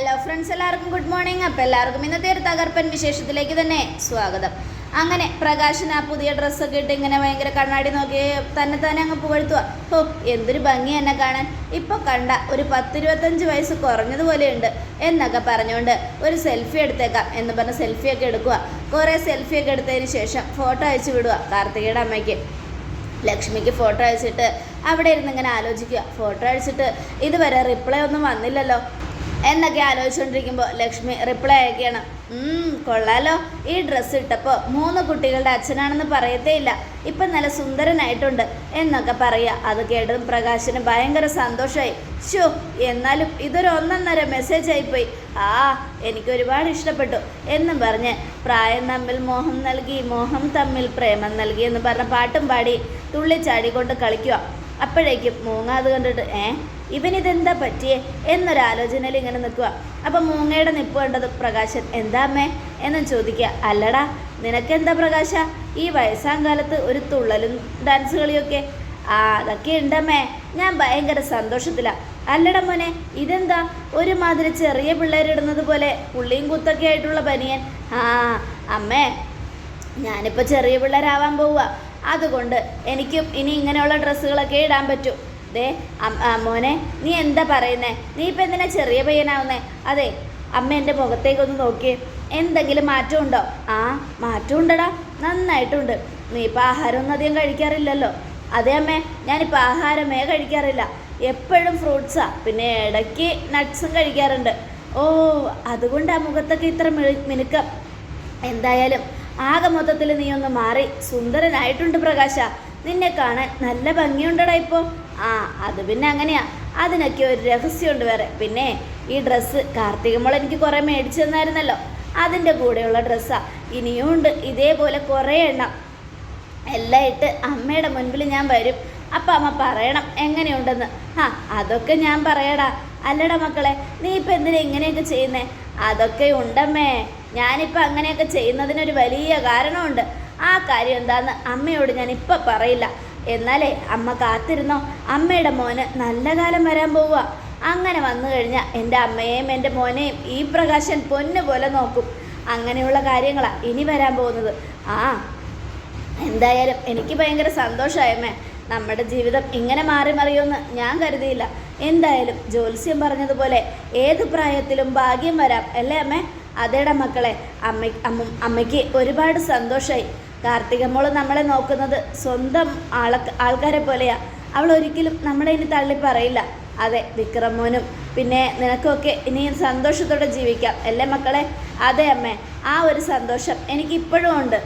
Hello friends എല്ലാവർക്കും good morning അപ്പോൾ എല്ലാവർക്കും ഇന്നത്തെ ഒരു തകർപ്പൻ വിശേഷത്തിലേക്ക് തന്നെ സ്വാഗതം. അങ്ങനെ പ്രകാശൻ ആ പുതിയ ഡ്രസ്സൊക്കെ ഇട്ട് ഇങ്ങനെ ഭയങ്കര കണ്ണാടി നോക്കി തന്നെ തന്നെ അങ്ങ് പുകഴ്ത്തുക. ഹോ എന്തൊരു ഭംഗി എന്നെ കാണാൻ. ഇപ്പോൾ കണ്ട ഒരു പത്തിരുപത്തഞ്ച് വയസ്സ് കുറഞ്ഞതുപോലെയുണ്ട് എന്നൊക്കെ പറഞ്ഞുകൊണ്ട് ഒരു സെൽഫി എടുത്തേക്കാം എന്ന് പറഞ്ഞ് സെൽഫിയൊക്കെ എടുക്കുക. കുറേ സെൽഫിയൊക്കെ എടുത്തതിന് ശേഷം ഫോട്ടോ അയച്ചു വിടുക കാർത്തികയുടെ അമ്മയ്ക്ക്. ലക്ഷ്മിക്ക് ഫോട്ടോ അയച്ചിട്ട് അവിടെ ഇരുന്ന് ഇങ്ങനെ ആലോചിക്കുക. ഫോട്ടോ അയച്ചിട്ട് ഇതുവരെ റിപ്ലൈ ഒന്നും വന്നില്ലല്ലോ. എന്നൊക്കെ ആലോചിച്ചുകൊണ്ടിരിക്കുമ്പോൾ ലക്ഷ്മി റിപ്ലൈ അയക്കുകയാണ്. "ഉം, കൊള്ളാലോ. ഈ ഡ്രസ്സ് ഇട്ടപ്പോൾ മൂന്ന് കുട്ടികളുടെ അച്ഛനാണെന്ന് പറയത്തേ ഇല്ല. ഇപ്പം നല്ല സുന്ദരനായിട്ടുണ്ട് എന്നൊക്കെ പറയുക അത് കേട്ടതും പ്രകാശിന് ഭയങ്കര സന്തോഷമായി ഷോ എന്നാലും ഇതൊരു ഒന്നൊന്നര മെസ്സേജ് ആയിപ്പോയി ആ എനിക്ക് ഒരുപാട് ഇഷ്ടപ്പെട്ടു എന്നും പറഞ്ഞ് പ്രായം തമ്മിൽ മോഹം നൽകി മോഹം തമ്മിൽ പ്രേമം നൽകി എന്ന് പറഞ്ഞ പാട്ടും പാടി തുള്ളിച്ചാടിക്കൊണ്ട് കളിക്കുക അപ്പോഴേക്കും മൂങ്ങ അത് കണ്ടിട്ട് ഏ? ഇവനിതെന്താ പറ്റിയേ എന്നൊരാലോചനയിൽ ഇങ്ങനെ നിൽക്കുക. അപ്പം മൂങ്ങയുടെ നിപ്പ് കണ്ടത് പ്രകാശൻ എന്താ അമ്മേ? എന്നും ചോദിക്കുക. അല്ലടാ നിനക്കെന്താ പ്രകാശ? ഈ വയസ്സാം കാലത്ത് ഒരു തുള്ളലും ഡാൻസ് കളിയൊക്കെ. ആ അതൊക്കെ ഉണ്ടമ്മേ ഞാൻ ഭയങ്കര സന്തോഷത്തിലാണ് അല്ലട മോനെ ഇതെന്താ? ഒരുമാതിരി ചെറിയ പിള്ളേരിടുന്നത് പോലെ പുള്ളിയും കുത്തൊക്കെ ആയിട്ടുള്ള പനിയൻ. ആ അമ്മേ ഞാനിപ്പോൾ ചെറിയ പിള്ളേരാവാൻ പോവുക. അതുകൊണ്ട് എനിക്കും ഇനി ഇങ്ങനെയുള്ള ഡ്രസ്സുകളൊക്കെ ഇടാൻ പറ്റൂ. ദേ മോനെ നീ എന്താ പറയുന്നേ? നീ ഇപ്പം എന്തിനാ ചെറിയ പയ്യനാവുന്നേ? അതെ അമ്മ എന്റെ മുഖത്തേക്കൊന്ന് നോക്കിയേ. എന്തെങ്കിലും മാറ്റമുണ്ടോ ആ മാറ്റമുണ്ടടാ നന്നായിട്ടുണ്ട്. നീ ഇപ്പം ആഹാരമൊന്നും അധികം കഴിക്കാറില്ലല്ലോ. അതെ അമ്മേ ഞാനിപ്പോൾ ആഹാരമേ കഴിക്കാറില്ല. എപ്പോഴും ഫ്രൂട്ട്സാ. പിന്നെ ഇടയ്ക്ക് നട്ട്സും കഴിക്കാറുണ്ട്. ഓ അതുകൊണ്ട് ആ മുഖത്തൊക്കെ ഇത്ര മിനുക്കം. എന്തായാലും ആകെ മൊത്തത്തിൽ നീ ഒന്ന് മാറി. സുന്ദരനായിട്ടുണ്ട് പ്രകാശ. നിന്നെ കാണാൻ നല്ല ഭംഗിയുണ്ടടാ ഇപ്പോൾ ആ അത് പിന്നെ അങ്ങനെയാ. അതിനൊക്കെ ഒരു രഹസ്യമുണ്ട് വേറെ. പിന്നെ ഈ ഡ്രസ്സ് കാർത്തികമോൾ എനിക്ക് കുറേ മേടിച്ചു തന്നായിരുന്നല്ലോ. അതിന്റെ കൂടെയുള്ള ഡ്രസ്സാ. ഇനിയും ഉണ്ട്. ഇതേപോലെ കുറേ എണ്ണം. എല്ലാം ഇട്ട് അമ്മയുടെ മുൻപിൽ ഞാൻ വരും. അപ്പം അമ്മ പറയണം എങ്ങനെയുണ്ടെന്ന്. ആ അതൊക്കെ ഞാൻ പറയടാ. അല്ലട മക്കളെ നീ ഇപ്പം എന്തിനാ ഇങ്ങനെയൊക്കെ ചെയ്യുന്നേ? അതൊക്കെ ഉണ്ടമ്മേ. ഞാനിപ്പോൾ അങ്ങനെയൊക്കെ ചെയ്യുന്നതിനൊരു വലിയ കാരണമുണ്ട്. ആ കാര്യം എന്താണെന്ന് അമ്മയോട് ഞാൻ ഇപ്പം പറയില്ല. എന്നാലേ അമ്മ കാത്തിരുന്നോ? അമ്മയുടെ മോന് നല്ല കാലം വരാൻ പോവുക. അങ്ങനെ വന്നു കഴിഞ്ഞാൽ എന്റെ അമ്മയെയും എന്റെ മോനെയും ഈ പ്രകാശൻ പൊന്നു പോലെ നോക്കും. അങ്ങനെയുള്ള കാര്യങ്ങളാണ് ഇനി വരാൻ പോകുന്നത്. ആ എന്തായാലും എനിക്ക് ഭയങ്കര സന്തോഷമായമ്മേ നമ്മുടെ ജീവിതം ഇങ്ങനെ മാറി മറിയുമെന്ന് ഞാൻ കരുതിയില്ല. എന്തായാലും ജ്യോത്സ്യം പറഞ്ഞതുപോലെ ഏത് പ്രായത്തിലും ഭാഗ്യം വരാം. അല്ലേ അമ്മേ? അതേടാ മക്കളെ. അമ്മ അമ്മ അമ്മയ്ക്ക് ഒരുപാട് സന്തോഷമായി കാർത്തികമോൾ നമ്മളെ നോക്കുന്നത് സ്വന്തം ആള ആൾക്കാരെ പോലെയാ. അവൾ ഒരിക്കലും നമ്മളെ ഇനി തള്ളി പറയില്ല. അതെ വിക്രമോനും പിന്നെ നിനക്കൊക്കെ ഇനി സന്തോഷത്തോടെ ജീവിക്കാം. അല്ലേ മക്കളെ? അതെ അമ്മേ ആ ഒരു സന്തോഷം എനിക്കിപ്പോഴും ഉണ്ട്.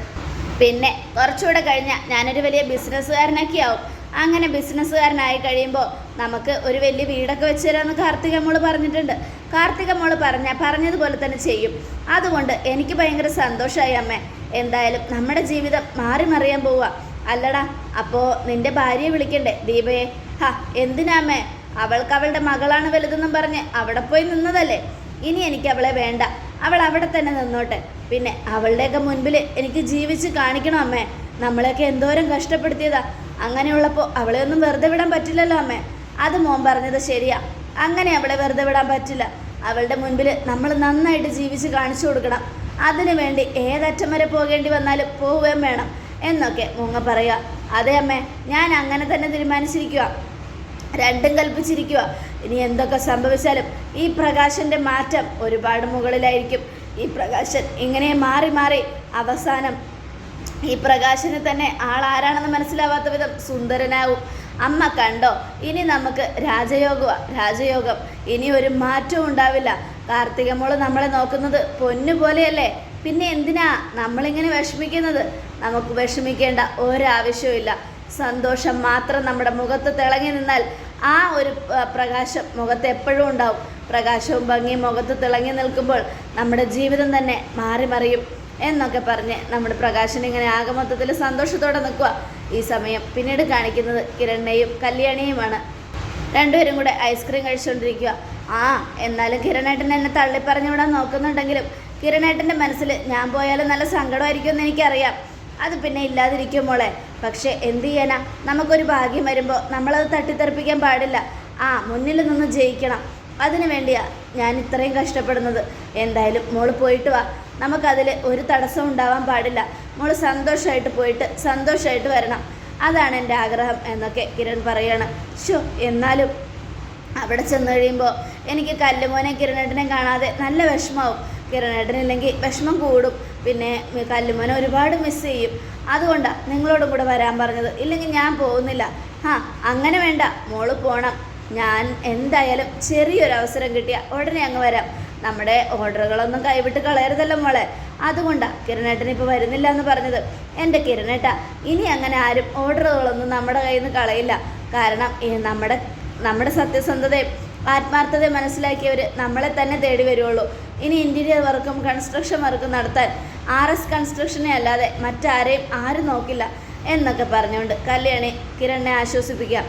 പിന്നെ കുറച്ചുകൂടെ കഴിഞ്ഞാൽ ഞാനൊരു വലിയ ബിസിനസ്സുകാരനൊക്കെ ആവും. അങ്ങനെ ബിസിനസ്സുകാരനായി കഴിയുമ്പോൾ നമുക്ക് ഒരു വലിയ വീടൊക്കെ വെച്ച് തരാമെന്ന് കാർത്തിക മോൾ പറഞ്ഞിട്ടുണ്ട്. കാർത്തിക മോൾ പറഞ്ഞ പറഞ്ഞതുപോലെ തന്നെ ചെയ്യും. അതുകൊണ്ട് എനിക്ക് ഭയങ്കര സന്തോഷമായി അമ്മേ. എന്തായാലും നമ്മുടെ ജീവിതം മാറി മറിയാൻ പോവുക. അല്ലടാ അപ്പോൾ നിന്റെ ഭാര്യയെ വിളിക്കണ്ടേ? ദീപയെ. ഹാ എന്തിനാമേ അവൾക്ക് അവളുടെ മകളാണ് വലുതെന്നും പറഞ്ഞ് അവിടെ പോയി നിന്നതല്ലേ? ഇനി എനിക്ക് അവളെ വേണ്ട. അവൾ അവിടെ തന്നെ നിന്നോട്ടെ. പിന്നെ അവളുടെയൊക്കെ മുൻപിൽ എനിക്ക് ജീവിച്ച് കാണിക്കണം അമ്മേ. നമ്മളെയൊക്കെ എന്തോരം കഷ്ടപ്പെടുത്തിയതാ. അങ്ങനെയുള്ളപ്പോൾ അവളെ ഒന്നും വെറുതെ വിടാൻ പറ്റില്ലല്ലോ അമ്മേ. അത് മോൻ പറഞ്ഞത് ശരിയാ. അങ്ങനെ അവളെ വെറുതെ വിടാൻ പറ്റില്ല. അവളുടെ മുൻപിൽ നമ്മൾ നന്നായിട്ട് ജീവിച്ച് കാണിച്ചു കൊടുക്കണം. അതിനു വേണ്ടി ഏതറ്റം വരെ പോകേണ്ടി വന്നാലും പോവുകയും വേണം എന്നൊക്കെ മുങ്ങ പറയുക. അതെ അമ്മേ ഞാൻ അങ്ങനെ തന്നെ തീരുമാനിച്ചിരിക്കുക രണ്ടും കൽപ്പിച്ചിരിക്കുക ഇനി എന്തൊക്കെ സംഭവിച്ചാലും ഈ പ്രകാശന്റെ മാറ്റം ഒരുപാട് മുകളിലായിരിക്കും. ഈ പ്രകാശൻ ഇങ്ങനെ മാറി മാറി അവസാനം ഈ പ്രകാശന് തന്നെ ആളാരാണെന്ന് മനസ്സിലാവാത്ത വിധം സുന്ദരനാവും. അമ്മ കണ്ടോ ഇനി നമുക്ക് രാജയോഗമാണ് രാജയോഗം. ഇനി ഒരു മാറ്റവും ഉണ്ടാവില്ല. കാർത്തികമോൾ നമ്മളെ നോക്കുന്നത് പൊന്നു പോലെയല്ലേ? പിന്നെ എന്തിനാ നമ്മളിങ്ങനെ വിഷമിക്കുന്നത്? നമുക്ക് വിഷമിക്കേണ്ട ഒരാവശ്യവും സന്തോഷം മാത്രം നമ്മുടെ മുഖത്ത് തിളങ്ങി നിന്നാൽ ആ ഒരു പ്രകാശം മുഖത്ത് എപ്പോഴും ഉണ്ടാവും. പ്രകാശവും ഭംഗിയും മുഖത്ത് തിളങ്ങി നിൽക്കുമ്പോൾ നമ്മുടെ ജീവിതം തന്നെ മാറി മറിയും എന്നൊക്കെ പറഞ്ഞ് നമ്മുടെ പ്രകാശൻ ഇങ്ങനെ ആകെ മൊത്തത്തിൽ സന്തോഷത്തോടെ നിൽക്കുക ഈ സമയം പിന്നീട് കാണിക്കുന്നത് കിരണ്ണയും കല്യാണിയുമാണ്. രണ്ടുപേരും കൂടെ ഐസ്ക്രീം കഴിച്ചുകൊണ്ടിരിക്കുക ആ എന്നാലും കിരണേട്ടൻ എന്നെ തള്ളി വിടാൻ നോക്കുന്നുണ്ടെങ്കിലും കിരണേട്ടന്റെ മനസ്സിൽ ഞാൻ പോയാലും നല്ല സങ്കടമായിരിക്കുമെന്ന് എനിക്കറിയാം. അത് പിന്നെ ഇല്ലാതിരിക്കും മോളെ. പക്ഷേ എന്ത് ചെയ്യാനാ? നമുക്കൊരു ഭാഗ്യം വരുമ്പോൾ നമ്മളത് തട്ടിത്തെറിപ്പിക്കാൻ പാടില്ല. ആ മുന്നിൽ നിന്ന് ജയിക്കണം. അതിനു വേണ്ടിയാ ഞാൻ ഇത്രയും കഷ്ടപ്പെടുന്നത്. എന്തായാലും മോൾ പോയിട്ട് വാ. നമുക്കതിൽ ഒരു തടസ്സം ഉണ്ടാവാൻ പാടില്ല. മോൾ സന്തോഷമായിട്ട് പോയിട്ട് സന്തോഷമായിട്ട് വരണം. അതാണ് എന്റെ ആഗ്രഹം എന്നൊക്കെ കിരൺ പറയാണ്. ഷോ എന്നാലും അവിടെ ചെന്ന് കഴിയുമ്പോൾ എനിക്ക് കല്ലുമോനെ കിരണേട്ടനെ കാണാതെ നല്ല വിഷമാവും കിരണേട്ടനില്ലെങ്കിൽ വിഷമം കൂടും. പിന്നെ കല്ലുമോനെ ഒരുപാട് മിസ് ചെയ്യും. അതുകൊണ്ടാണ് നിങ്ങളോടും കൂടെ വരാൻ പറഞ്ഞത്. ഇല്ലെങ്കിൽ ഞാൻ പോകുന്നില്ല. ആ അങ്ങനെ വേണ്ട. മോൾ പോണം. ഞാൻ എന്തായാലും ചെറിയൊരു അവസരം കിട്ടിയ ഉടനെ അങ്ങ് വരാം. നമ്മുടെ ഓർഡറുകളൊന്നും കൈവിട്ട് കളയരുതല്ലോ മോളെ. അതുകൊണ്ടാണ് കിരണേട്ടൻ ഇപ്പോൾ വരുന്നില്ല എന്ന് പറഞ്ഞത്. എന്റെ കിരണേട്ട ഇനി അങ്ങനെ ആരും ഓർഡറുകളൊന്നും നമ്മുടെ കയ്യിൽ നിന്ന് കളയില്ല. കാരണം നമ്മുടെ നമ്മുടെ സത്യസന്ധതയും ആത്മാർത്ഥതയും മനസ്സിലാക്കിയവർ നമ്മളെ തന്നെ തേടി വരുള്ളൂ ഇനി ഇന്റീരിയർ വർക്കും കൺസ്ട്രക്ഷൻ വർക്കും നടത്താൻ ആർ എസ് കൺസ്ട്രക്ഷനെ അല്ലാതെ മറ്റാരെയും ആരും നോക്കില്ല എന്നൊക്കെ പറഞ്ഞുകൊണ്ട് കല്യാണി കിരണിനെ ആശ്വസിപ്പിക്കാം.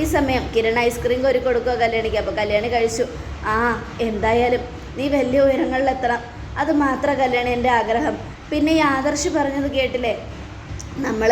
ഈ സമയം കിരൺ ഐസ്ക്രീം കോരി കൊടുക്കുക കല്യാണിക്ക്. അപ്പോൾ കല്യാണി കഴിച്ചു. ആ എന്തായാലും നീ വലിയ ഉയരങ്ങളിലെത്തണം. അത് മാത്രം കല്യാണി എന്റെ ആഗ്രഹം. പിന്നെ ഈ ആദർശ് പറഞ്ഞത് കേട്ടില്ലേ? നമ്മൾ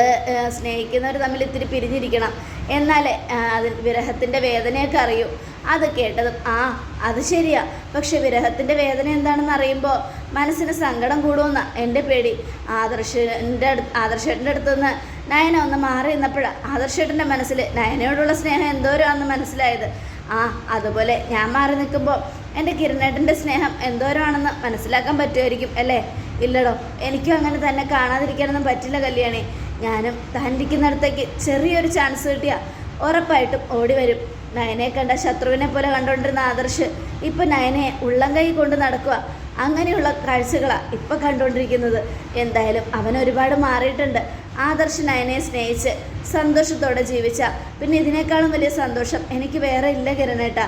സ്നേഹിക്കുന്നവർ തമ്മിൽ ഇത്തിരി പിരിഞ്ഞിരിക്കണം. എന്നാലേ ആ, അത് വിരഹത്തിന്റെ വേദനയൊക്കെ അറിയൂ. അത് കേട്ടതും ആ അത് ശരിയാ. പക്ഷെ വിരഹത്തിന്റെ വേദന എന്താണെന്ന് അറിയുമ്പോൾ മനസ്സിന് സങ്കടം കൂടുമെന്ന എന്റെ പേടി. ആദർശന്റെ അടുത്ത് ആദർശേട്ടന്റെ അടുത്ത് നിന്ന് നയന ഒന്ന് മാറി നിന്നപ്പോഴാണ് ആദർശേട്ടന്റെ മനസ്സിൽ നയനയോടുള്ള സ്നേഹം എന്തോരമാണെന്ന് മനസ്സിലായത്. ആ അതുപോലെ ഞാൻ മാറി നിൽക്കുമ്പോൾ എന്റെ കിരണേട്ടന്റെ സ്നേഹം എന്തോരമാണെന്ന് മനസ്സിലാക്കാൻ പറ്റുമായിരിക്കും അല്ലേ? ഇല്ലടോ എനിക്കും അങ്ങനെ തന്നെ കാണാതിരിക്കാനൊന്നും പറ്റില്ല കല്യാണി. ഞാനും താൻ ഇരിക്കുന്നിടത്തേക്ക് ചെറിയൊരു ചാൻസ് കിട്ടിയാൽ ഉറപ്പായിട്ടും ഓടി വരും. നയനെ കണ്ട ശത്രുവിനെ പോലെ കണ്ടുകൊണ്ടിരുന്ന ആദർശ് ഇപ്പം നയനെ ഉള്ളം കൈ കൊണ്ട് നടക്കുക. അങ്ങനെയുള്ള കാഴ്ചകളാണ് ഇപ്പം കണ്ടുകൊണ്ടിരിക്കുന്നത് എന്തായാലും അവൻ ഒരുപാട് മാറിയിട്ടുണ്ട്. ആദർശ് നയനെ സ്നേഹിച്ച് സന്തോഷത്തോടെ ജീവിച്ച. പിന്നെ ഇതിനേക്കാളും വലിയ സന്തോഷം എനിക്ക് വേറെ ഇല്ല കിരണേട്ട.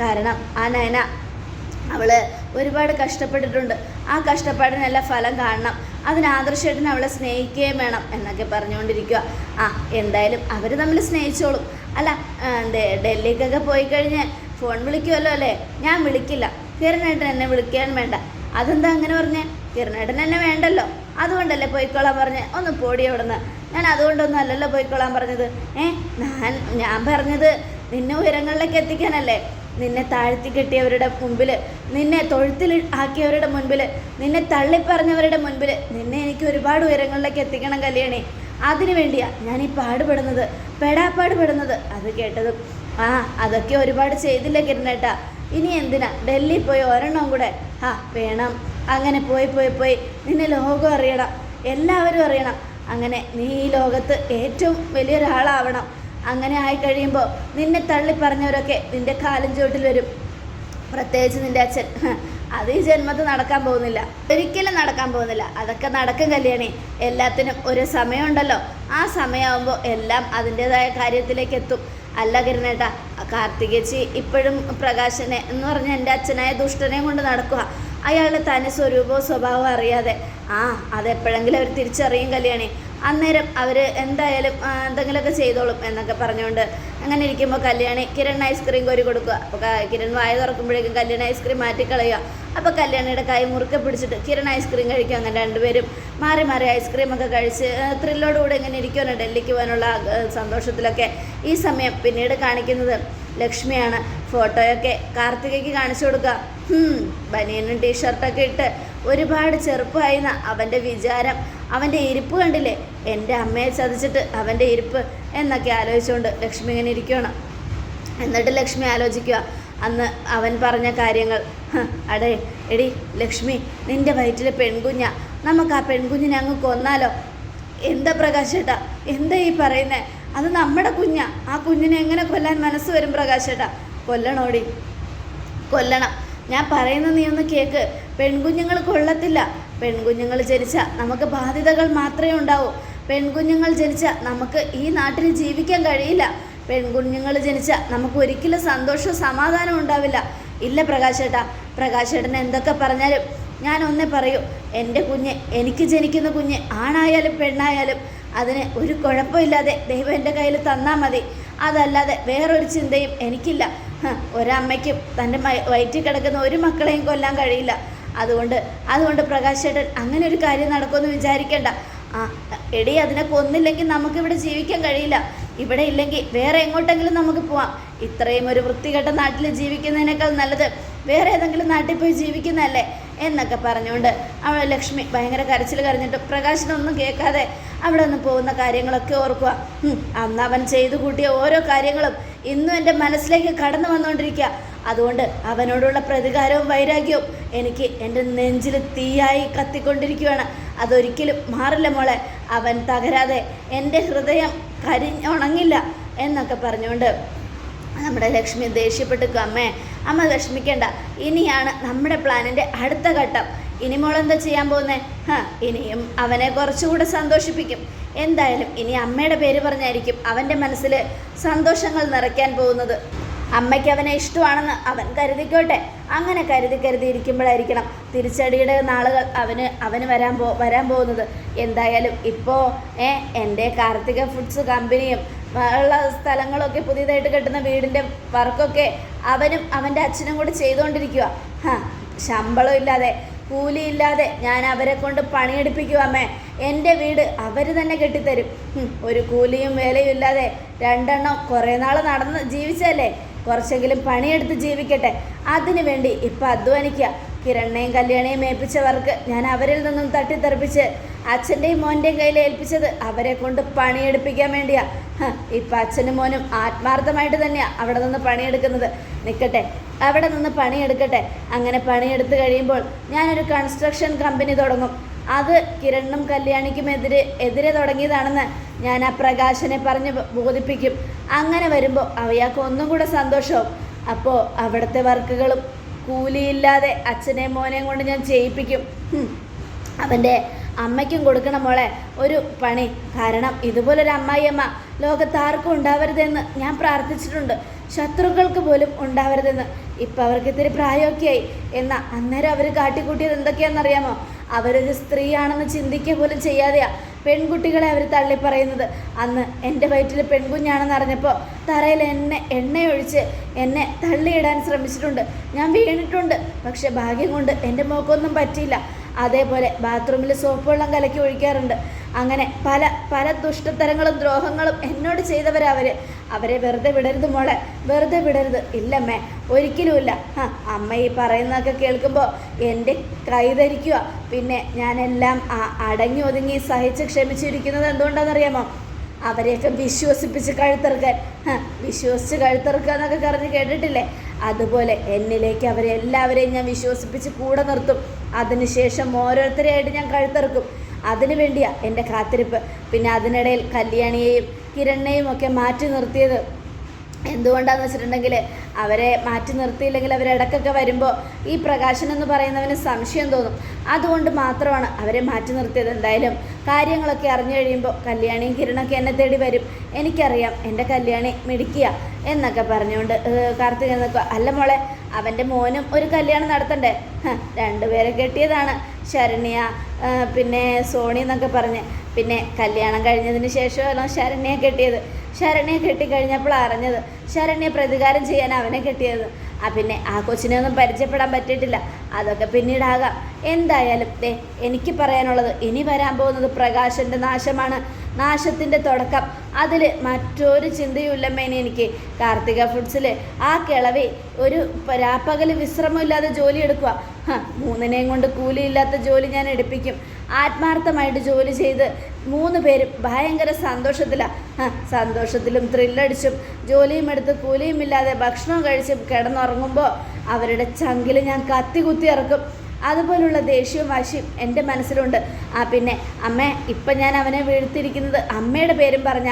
കാരണം ആ നയന അവൾ ഒരുപാട് കഷ്ടപ്പെട്ടിട്ടുണ്ട്. ആ കഷ്ടപ്പാടിനെല്ലാം ഫലം കാണണം. അതിന് ആദർശേട്ടൻ അവളെ സ്നേഹിക്കുകയും വേണം എന്നൊക്കെ പറഞ്ഞുകൊണ്ടിരിക്കുക. ആ എന്തായാലും അവർ തമ്മിൽ സ്നേഹിച്ചോളും. അല്ല എന്തേ ഡൽഹിക്കൊക്കെ പോയി കഴിഞ്ഞ് ഫോൺ വിളിക്കുമല്ലോ അല്ലേ? ഞാൻ വിളിക്കില്ല. കിരണേട്ടൻ എന്നെ വിളിക്കാൻ വേണ്ട. അതെന്താ അങ്ങനെ പറഞ്ഞേ? കിരണേട്ടൻ എന്നെ വേണ്ടല്ലോ. അതുകൊണ്ടല്ലേ പോയിക്കോളാൻ പറഞ്ഞ്? ഒന്ന് പോടി അവിടുന്ന്. ഞാൻ അതുകൊണ്ടൊന്നും അല്ലല്ലോ പോയിക്കോളാൻ പറഞ്ഞത്. ഏ ഞാൻ ഞാൻ പറഞ്ഞത് നിന്നെ ഉയരങ്ങളിലേക്ക് എത്തിക്കാനല്ലേ? നിന്നെ താഴ്ത്തി കെട്ടിയവരുടെ മുമ്പിൽ നിന്നെ തൊഴുത്തിൽ ആക്കിയവരുടെ മുൻപിൽ നിന്നെ തള്ളിപ്പറഞ്ഞവരുടെ മുൻപിൽ നിന്നെ എനിക്ക് ഒരുപാട് ഉയരങ്ങളിലേക്ക് എത്തിക്കണം കല്യാണി. അതിനു വേണ്ടിയാ ഞാൻ ഈ പാടുപെടുന്നത് പെടാപ്പാടുപെടുന്നത്. അത് കേട്ടതും ആ അതൊക്കെ ഒരുപാട് ചെയ്തില്ല കിരണേട്ടാ. ഇനി എന്തിനാ? ഡൽഹി പോയി ഒരെണ്ണം കൂടെ? ആ വേണം. അങ്ങനെ പോയി പോയി പോയി. നിന്നെ ലോകം അറിയണം. എല്ലാവരും അറിയണം. അങ്ങനെ നീ ഈ ലോകത്ത് ഏറ്റവും വലിയൊരാളാവണം. അങ്ങനെ ആയി കഴിയുമ്പോൾ നിന്നെ തള്ളി പറഞ്ഞവരൊക്കെ നിന്റെ കാലും ചുവട്ടിൽ വരും. പ്രത്യേകിച്ച് നിന്റെ അച്ഛൻ. അത് ഈ ജന്മത്ത് നടക്കാൻ പോകുന്നില്ല. ഒരിക്കലും നടക്കാൻ പോകുന്നില്ല. അതൊക്കെ നടക്കും കല്യാണി. എല്ലാത്തിനും ഒരു സമയമുണ്ടല്ലോ. ആ സമയമാകുമ്പോൾ എല്ലാം അതിന്റെതായ കാര്യത്തിലേക്ക് എത്തും. അല്ല കിരണേട്ട കാർത്തികേച്ചി ഇപ്പോഴും പ്രകാശനെ എന്ന് പറഞ്ഞ എന്റെ അച്ഛനായ ദുഷ്ടനെയും കൊണ്ട് നടക്കുക. അയാളുടെ തനി സ്വരൂപവും സ്വഭാവവും അറിയാതെ. ആ അതെപ്പോഴെങ്കിലും അവർ തിരിച്ചറിയും കല്യാണി. അന്നേരം അവർ എന്തായാലും എന്തെങ്കിലുമൊക്കെ ചെയ്തോളും എന്നൊക്കെ പറഞ്ഞുകൊണ്ട് അങ്ങനെ ഇരിക്കുമ്പോൾ കല്യാണി കിരൺ ഐസ്ക്രീം കോരി കൊടുക്കുക. അപ്പോൾ കിരൺ വായ തുറക്കുമ്പോഴേക്കും കല്യാണി ഐസ്ക്രീം മാറ്റിക്കളയുക അപ്പോൾ കല്യാണിയുടെ കൈ മുറുക്കെ പിടിച്ചിട്ട് കിരൺ ഐസ്ക്രീം കഴിക്കുക അങ്ങനെ രണ്ടുപേരും മാറി മാറി ഐസ്ക്രീം ഒക്കെ കഴിച്ച് ത്രില്ലോടുകൂടെ ഇങ്ങനെ ഇരിക്കുവാനോ ഡൽഹിക്ക് പോകാനുള്ള സന്തോഷത്തിലൊക്കെ. ഈ സമയം പിന്നീട് കാണിക്കുന്നത് ലക്ഷ്മിയാണ്. ഫോട്ടോയൊക്കെ കാർത്തികയ്ക്ക് കാണിച്ചു കൊടുക്കുക. ബനിയനും ടീഷർട്ടൊക്കെ ഇട്ട് ഒരുപാട് ചെറുപ്പമായിന്ന അവന്റെ വിചാരം അവന്റെ ഇരിപ്പ് കണ്ടില്ലേ? എന്റെ അമ്മയെ ചതിച്ചിട്ട് അവന്റെ ഇരിപ്പ് എന്നൊക്കെ ആലോചിച്ചുകൊണ്ട് ലക്ഷ്മി ഇങ്ങനെ ഇരിക്കുകയാണ് എന്നിട്ട് ലക്ഷ്മി ആലോചിക്കുക. അന്ന് അവൻ പറഞ്ഞ കാര്യങ്ങൾ. അടേ എടി ലക്ഷ്മി നിന്റെ വയറ്റിലെ പെൺകുഞ്ഞ. നമുക്ക് ആ പെൺകുഞ്ഞിനെ അങ്ങ് കൊന്നാലോ? എന്താ പ്രകാശേട്ടാ എന്താ ഈ പറയുന്നത് അത് നമ്മുടെ കുഞ്ഞാ. ആ കുഞ്ഞിനെ എങ്ങനെ കൊല്ലാൻ മനസ്സ് വരും പ്രകാശേട്ടാ കൊല്ലണോടി. കൊല്ലണം. ഞാൻ പറയുന്നത് നീ ഒന്ന് കേക്ക്. പെൺകുഞ്ഞുങ്ങൾ കൊള്ളത്തില്ല. പെൺകുഞ്ഞുങ്ങൾ ജനിച്ച നമുക്ക് ബാധ്യതകൾ മാത്രമേ ഉണ്ടാവൂ. പെൺകുഞ്ഞുങ്ങൾ ജനിച്ച നമുക്ക് ഈ നാട്ടിൽ ജീവിക്കാൻ കഴിയില്ല. പെൺകുഞ്ഞുങ്ങൾ ജനിച്ച നമുക്ക് ഒരിക്കലും സന്തോഷവും സമാധാനവും ഉണ്ടാവില്ല. ഇല്ല പ്രകാശേട്ടാ പ്രകാശേട്ടൻ എന്തൊക്കെ പറഞ്ഞാലും ഞാൻ ഒന്നേ പറയൂ എന്റെ കുഞ്ഞ് എനിക്ക് ജനിക്കുന്ന കുഞ്ഞ് ആണായാലും പെണ്ണായാലും അതിന് ഒരു കുഴപ്പമില്ലാതെ ദൈവം എന്റെ കയ്യിൽ തന്നാൽ മതി. അതല്ലാതെ വേറൊരു ചിന്തയും എനിക്കില്ല. ഒരമ്മയ്ക്കും തന്റെ വയറ്റിൽ കിടക്കുന്ന ഒരു മക്കളെയും കൊല്ലാൻ കഴിയില്ല. അതുകൊണ്ട് അതുകൊണ്ട് പ്രകാശ് ചേട്ടൻ അങ്ങനെ ഒരു കാര്യം നടക്കുമെന്ന് വിചാരിക്കേണ്ട. ആ എടി അതിനെ കൊന്നില്ലെങ്കിൽ നമുക്കിവിടെ ജീവിക്കാൻ കഴിയില്ല. ഇവിടെ ഇല്ലെങ്കിൽ വേറെ എങ്ങോട്ടെങ്കിലും നമുക്ക് പോവാം. ഇത്രയും ഒരു വൃത്തികെട്ട നാട്ടിൽ ജീവിക്കുന്നതിനേക്കാൾ നല്ലത് വേറെ ഏതെങ്കിലും നാട്ടിൽ പോയി ജീവിക്കുന്നതല്ലേ? എന്നൊക്കെ പറഞ്ഞുകൊണ്ട് അവൾ ലക്ഷ്മി ഭയങ്കര കരച്ചിൽ കരഞ്ഞിട്ട് പ്രകാശനൊന്നും കേൾക്കാതെ അവിടെ നിന്ന് പോകുന്ന കാര്യങ്ങളൊക്കെ ഓർക്കുക. അന്ന് അവൻ ചെയ്തു കൂട്ടിയ ഓരോ കാര്യങ്ങളും ഇന്നും എന്റെ മനസ്സിലേക്ക് കടന്നു വന്നുകൊണ്ടിരിക്കുക. അതുകൊണ്ട് അവനോടുള്ള പ്രതികാരവും വൈരാഗ്യവും എനിക്ക് എന്റെ നെഞ്ചിൽ തീയായി കത്തിക്കൊണ്ടിരിക്കുകയാണ്. അതൊരിക്കലും മാറില്ല മോളെ. അവൻ തകരാതെ എന്റെ ഹൃദയം കരിഞ്ഞുണങ്ങില്ല എന്നൊക്കെ പറഞ്ഞുകൊണ്ട് നമ്മുടെ ലക്ഷ്മി ദേഷ്യപ്പെട്ട് അമ്മേ അമ്മ വിഷമിക്കേണ്ട. ഇനിയാണ് നമ്മുടെ പ്ലാനിന്റെ അടുത്ത ഘട്ടം. ഇനി മോളെന്താ ചെയ്യാൻ പോകുന്നേ? ഹാ ഇനിയും അവനെ കുറച്ചുകൂടെ സന്തോഷിപ്പിക്കും. എന്തായാലും ഇനി അമ്മയുടെ പേര് പറഞ്ഞായിരിക്കും അവന്റെ മനസ്സിൽ സന്തോഷങ്ങൾ നിറയ്ക്കാൻ പോകുന്നത്. അമ്മയ്ക്ക് അവനെ ഇഷ്ടമാണെന്ന് അവൻ കരുതിക്കോട്ടെ. അങ്ങനെ കരുതി കരുതി ഇരിക്കുമ്പോഴായിരിക്കണം തിരിച്ചടിയുടെ നാളുകൾ അവന് അവന് വരാൻ പോ വരാൻ പോകുന്നത്. എന്തായാലും ഇപ്പോൾ ഏ എന്റെ കാർത്തിക ഫുഡ്സ് കമ്പനിയും ഉള്ള സ്ഥലങ്ങളൊക്കെ പുതിയതായിട്ട് കെട്ടുന്ന വീടിന്റെ വർക്കൊക്കെ അവനും അവന്റെ അച്ഛനും കൂടി ചെയ്തുകൊണ്ടിരിക്കുക ഹാ ശമ്പളം ഇല്ലാതെ കൂലിയില്ലാതെ ഞാൻ അവരെ കൊണ്ട് പണിയെടുപ്പിക്കും അമ്മേ. എന്റെ വീട് അവർ തന്നെ കെട്ടിത്തരും. ഒരു കൂലിയും വേലയും ഇല്ലാതെ രണ്ടെണ്ണം കുറേ നാൾ നടന്ന് ജീവിച്ചല്ലേ കുറച്ചെങ്കിലും പണിയെടുത്ത് ജീവിക്കട്ടെ. അതിനു വേണ്ടി ഇപ്പം അധ്വാനിക്കുക കിരണ്ണയും കല്യാണിയും ഏൽപ്പിച്ചവർക്ക് ഞാൻ അവരിൽ നിന്നും തട്ടിത്തെറിപ്പിച്ച് അച്ഛന്റെയും മോന്റെയും കയ്യിൽ ഏൽപ്പിച്ചത് അവരെ കൊണ്ട് പണിയെടുപ്പിക്കാൻ വേണ്ടിയാ. ഇപ്പം അച്ഛനും മോനും ആത്മാർത്ഥമായിട്ട് തന്നെയാണ് അവിടെ നിന്ന് പണിയെടുക്കുന്നത്. നിൽക്കട്ടെ അവിടെ നിന്ന് പണിയെടുക്കട്ടെ. അങ്ങനെ പണിയെടുത്ത് കഴിയുമ്പോൾ ഞാനൊരു കൺസ്ട്രക്ഷൻ കമ്പനി തുടങ്ങും. അത് കിരണ്ണും കല്യാണിക്കും എതിരെ എതിരെ തുടങ്ങിയതാണെന്ന് ഞാൻ ആ പ്രകാശനെ പറഞ്ഞ് ബോധിപ്പിക്കും. അങ്ങനെ വരുമ്പോൾ അവയാൾക്ക് ഒന്നും കൂടെ സന്തോഷവും. അപ്പോൾ അവിടുത്തെ വർക്കുകളും കൂലിയില്ലാതെ അച്ഛനെയും മോനെയും കൊണ്ട് ഞാൻ ചെയ്യിപ്പിക്കും. അവന്റെ അമ്മയ്ക്കും കൊടുക്കണം മോളെ. ഒരു പണി. കാരണം ഇതുപോലൊരു അമ്മായിയമ്മ ലോകത്ത് ആർക്കും ഉണ്ടാവരുതെന്ന് ഞാൻ പ്രാർത്ഥിച്ചിട്ടുണ്ട്. ശത്രുക്കൾക്ക് പോലും ഉണ്ടാവരുതെന്ന്. ഇപ്പം അവർക്ക് ഇത്തിരി പ്രായമൊക്കെയായി. എന്നാൽ അന്നേരം അവർ കാട്ടിക്കൂട്ടിയത് എന്തൊക്കെയാണെന്നറിയാമോ? അവരൊരു സ്ത്രീയാണെന്ന് ചിന്തിക്കുക പോലും ചെയ്യാതെയാ പെൺകുട്ടികളെ അവർ തള്ളി പറയുന്നത്. അന്ന് എന്റെ വയറ്റിൽ പെൺകുഞ്ഞാണെന്ന് അറിഞ്ഞപ്പോൾ തറയിൽ എന്നെ എണ്ണയൊഴിച്ച് എന്നെ തള്ളിയിടാൻ ശ്രമിച്ചിട്ടുണ്ട്. ഞാൻ വീണിട്ടുണ്ട്. പക്ഷെ ഭാഗ്യം കൊണ്ട് എന്റെ മോക്കൊന്നും പറ്റിയില്ല. അതേപോലെ ബാത്റൂമിൽ സോപ്പ് വെള്ളം കലക്കി ഒഴിക്കാറുണ്ട്. അങ്ങനെ പല പല ദുഷ്ടത്തരങ്ങളും ദ്രോഹങ്ങളും എന്നോട് ചെയ്തവരവർ അവരെ വെറുതെ വിടരുത് മോളെ വെറുതെ വിടരുത്. ഇല്ലമ്മേ ഒരിക്കലുമില്ല. അമ്മ ഈ പറയുന്നതൊക്കെ കേൾക്കുമ്പോൾ എന്റെ കൈ ധരിക്കുക. പിന്നെ ഞാനെല്ലാം അടങ്ങി ഒതുങ്ങി സഹിച്ച് ക്ഷമിച്ചിരിക്കുന്നത് എന്തുകൊണ്ടാണെന്നറിയാമോ? അവരെയൊക്കെ വിശ്വസിപ്പിച്ച് കഴുത്തിറക്കാൻ. വിശ്വസിച്ച് കഴുത്തിറക്കുക എന്നൊക്കെ പറഞ്ഞ് കേട്ടിട്ടില്ലേ? അതുപോലെ എന്നിലേക്ക് അവരെ എല്ലാവരെയും ഞാൻ വിശ്വസിപ്പിച്ച് കൂടെ നിർത്തും. അതിനുശേഷം ഓരോരുത്തരെയായിട്ട് ഞാൻ കഴുത്തിറക്കും. അതിനു വേണ്ടിയാ എന്റെ കാത്തിരിപ്പ്. പിന്നെ അതിനിടയിൽ കല്യാണിയെയും കിരണ്ണയും ഒക്കെ മാറ്റി നിർത്തിയത്. എന്തുകൊണ്ടാന്ന് വെച്ചിട്ടുണ്ടെങ്കിൽ അവരെ മാറ്റി നിർത്തിയില്ലെങ്കിൽ അവർ ഇടക്കൊക്കെ വരുമ്പോൾ ഈ പ്രകാശൻ എന്ന് പറയുന്നവന് സംശയം തോന്നും. അതുകൊണ്ട് മാത്രമാണ് അവരെ മാറ്റി നിർത്തിയത്. എന്തായാലും കാര്യങ്ങളൊക്കെ അറിഞ്ഞു കഴിയുമ്പോൾ കല്യാണിയും കിരണൊക്കെ എന്നെ തേടി വരും. എനിക്കറിയാം എന്റെ കല്യാണി മിടിക്കുക എന്നൊക്കെ പറഞ്ഞുകൊണ്ട് കാർത്തിക നിൽക്കുക അല്ല മോളെ അവന്റെ മോനും ഒരു കല്യാണം നടത്തണ്ടേ? രണ്ടുപേരെ കെട്ടിയതാണ്. ശരണ്യ പിന്നെ സോണി എന്നൊക്കെ പറഞ്ഞ്. പിന്നെ കല്യാണം കഴിഞ്ഞതിന് ശേഷമല്ല ശരണ്യെ കെട്ടിയത്? ശരണ്യെ കെട്ടിക്കഴിഞ്ഞപ്പോൾ അറിഞ്ഞത് ശരണ്യെ പ്രതികാരം ചെയ്യാൻ അവനെ കെട്ടിയത്. ആ പിന്നെ ആ കൊച്ചിനെ ഒന്നും പരിചയപ്പെടാൻ പറ്റിയിട്ടില്ല. അതൊക്കെ പിന്നീടാകാം. എന്തായാലും ദേ എനിക്ക് പറയാനുള്ളത് ഇനി വരാൻ പോകുന്നത് പ്രകാശന്റെ നാശമാണ്. നാശത്തിന്റെ തുടക്കം. അതിൽ മറ്റൊരു ചിന്തയുമില്ലമ്മേനെ എനിക്ക്. കാർത്തിക ഫുഡ്സിൽ ആ കിളവി ഒരു രാപ്പകൽ വിശ്രമമില്ലാതെ ജോലി എടുക്കുക മൂന്നിനെയും കൊണ്ട് കൂലിയില്ലാത്ത ജോലി ഞാൻ എടുപ്പിക്കും. ആത്മാർത്ഥമായിട്ട് ജോലി ചെയ്ത് മൂന്ന് പേരും ഭയങ്കര സന്തോഷത്തിലാണ് സന്തോഷത്തിലും ത്രില്ലടിച്ചും ജോലിയും എടുത്ത് കൂലിയും ഇല്ലാതെ ഭക്ഷണം കഴിച്ച് കിടന്നുറങ്ങുമ്പോൾ അവരുടെ ചങ്കിൽ ഞാൻ കത്തി കുത്തി ഇറക്കും. അതുപോലുള്ള ദേഷ്യവും വാശിയും എന്റെ മനസ്സിലുണ്ട്. ആ പിന്നെ അമ്മ ഇപ്പം ഞാൻ അവനെ വീഴ്ത്തിയിരിക്കുന്നത് അമ്മയുടെ പേരും പറഞ്ഞ.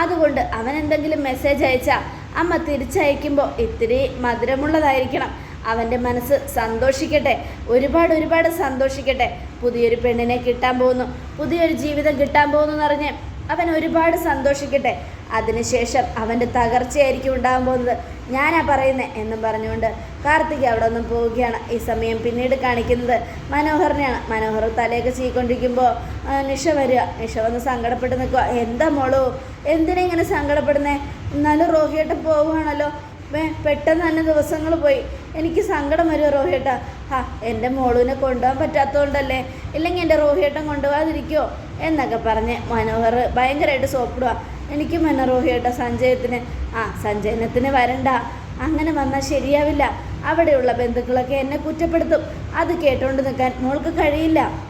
അതുകൊണ്ട് അവൻ എന്തെങ്കിലും മെസ്സേജ് അയച്ചാൽ അമ്മ തിരിച്ചയക്കുമ്പോൾ ഇത്തിരി മധുരമുള്ളതായിരിക്കണം. അവന്റെ മനസ്സ് സന്തോഷിക്കട്ടെ. ഒരുപാട് ഒരുപാട് സന്തോഷിക്കട്ടെ. പുതിയൊരു പെണ്ണിനെ കിട്ടാൻ പോകുന്നു. പുതിയൊരു ജീവിതം കിട്ടാൻ പോകുന്നു എന്നറിഞ്ഞ് അവൻ ഒരുപാട് സന്തോഷിക്കട്ടെ. അതിനുശേഷം അവന്റെ തകർച്ചയായിരിക്കും ഉണ്ടാകാൻ പോകുന്നത്. ഞാനാ പറയുന്നത് എന്നും പറഞ്ഞുകൊണ്ട് കാർത്തിക് അവിടെ നിന്നും പോവുകയാണ്. ഈ സമയം പിന്നീട് കാണിക്കുന്നത് മനോഹറിനെയാണ്. മനോഹർ തലയൊക്കെ ചെയ്യിക്കൊണ്ടിരിക്കുമ്പോൾ നിഷ വരിക. നിഷ വന്ന് സങ്കടപ്പെട്ട് നിൽക്കുക. എന്താ മോളോ? എന്തിനെ ഇങ്ങനെ സങ്കടപ്പെടുന്നേ? എന്നാലും റോഹിയേട്ടൻ പോവുകയാണല്ലോ. പെട്ടെന്ന് തന്നെ ദിവസങ്ങൾ പോയി. എനിക്ക് സങ്കടം വരുമോ റോഹിയേട്ട. ഹാ എന്റെ മോളുവിനെ കൊണ്ടുപോകാൻ പറ്റാത്തതുകൊണ്ടല്ലേ? ഇല്ലെങ്കിൽ എന്റെ റോഹിയേട്ടൻ കൊണ്ടുപോകാതിരിക്കുമോ എന്നൊക്കെ പറഞ്ഞ് മനോഹർ ഭയങ്കരമായിട്ട് സോപ്പിടുക എനിക്ക് മന റോഹിയേട്ട സഞ്ജയത്തിന്. ആ സഞ്ജയനത്തിന് വരണ്ട. അങ്ങനെ വന്നാൽ ശരിയാവില്ല. അവിടെയുള്ള ബന്ധുക്കളൊക്കെ എന്നെ കുറ്റപ്പെടുത്തും. അത് കേട്ടോണ്ട് നിൽക്കാൻ മോൾക്ക് കഴിയില്ല.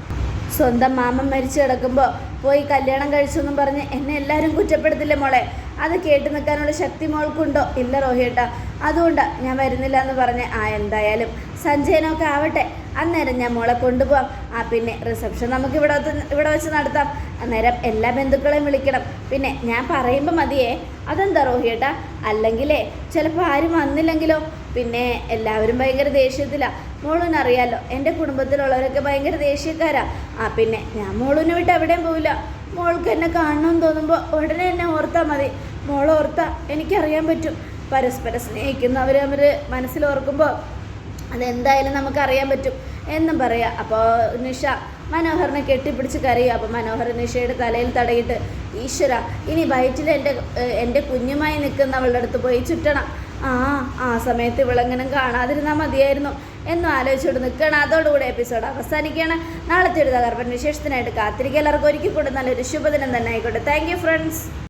സ്വന്തം മാമൻ മരിച്ചു കിടക്കുമ്പോൾ പോയി കല്യാണം കഴിച്ചെന്നും പറഞ്ഞ് എന്നെ എല്ലാവരും കുറ്റപ്പെടുത്തില്ലേ മോളെ? അത് കേട്ട് നിൽക്കാനുള്ള ശക്തി മോൾക്കുണ്ടോ? ഇല്ല റോഹിട്ട അതുകൊണ്ടാണ് ഞാൻ വരുന്നില്ല എന്ന് പറഞ്ഞ് ആ എന്തായാലും സഞ്ജയനൊക്കെ ആവട്ടെ. അന്നേരം ഞാൻ മോളെ കൊണ്ടുപോകാം ആ പിന്നെ റിസപ്ഷൻ നമുക്ക് ഇവിടെ ഇവിടെ വെച്ച് നടത്താം. അന്നേരം എല്ലാ ബന്ധുക്കളെയും വിളിക്കണം. പിന്നെ ഞാൻ പറയുമ്പോൾ മതിയേ. അതെന്താ റോഹിയേട്ടാ? അല്ലെങ്കിലേ ചിലപ്പോൾ ആരും വന്നില്ലെങ്കിലോ? പിന്നെ എല്ലാവരും ഭയങ്കര ദേഷ്യത്തിലാണ് മോളിനറിയാലോ എന്റെ കുടുംബത്തിലുള്ളവരൊക്കെ ഭയങ്കര ദേഷ്യക്കാരാ. ആ പിന്നെ ഞാൻ മോളിനെ വിട്ട് എവിടെയും പോവില്ല. മോൾക്ക് എന്നെ കാണണമെന്ന് തോന്നുമ്പോൾ ഉടനെ എന്നെ ഓർത്താൽ മതി. മോൾ ഓർത്താൽ എനിക്കറിയാൻ പറ്റും. പരസ്പരം സ്നേഹിക്കുന്നവർ അവർ മനസ്സിൽ ഓർക്കുമ്പോൾ അതെന്തായാലും നമുക്കറിയാൻ പറ്റും. എന്നും പറയാം അപ്പോൾ നിഷ മനോഹറിനെ കെട്ടിപ്പിടിച്ച് കരയുക അപ്പോൾ മനോഹർ നിഷയുടെ തലയിൽ തടയിട്ട് ഈശ്വര ഇനി വയറ്റിൽ എന്റെ എന്റെ കുഞ്ഞുമായി നിൽക്കുന്ന അവളുടെ അടുത്ത് പോയി ചുറ്റണം. ആ ആ സമയത്ത് ഇവളെങ്ങനും കാണാതിരുന്നാൽ മതിയായിരുന്നു. എന്നും ആലോചിച്ചുകൊണ്ട് നിൽക്കുകയാണ്. അതോടുകൂടി എപ്പിസോഡ് അവസാനിക്കുകയാണ്. നാളത്തെ ഒരു തകർപ്പൻ വിശേഷത്തിനായിട്ട് കാത്തിരിക്കുക. എല്ലാവർക്കും ഒരുക്കി കൊണ്ട് നല്ലൊരു ശുഭദിനം തന്നെ ആയിക്കോട്ടെ. Thank friends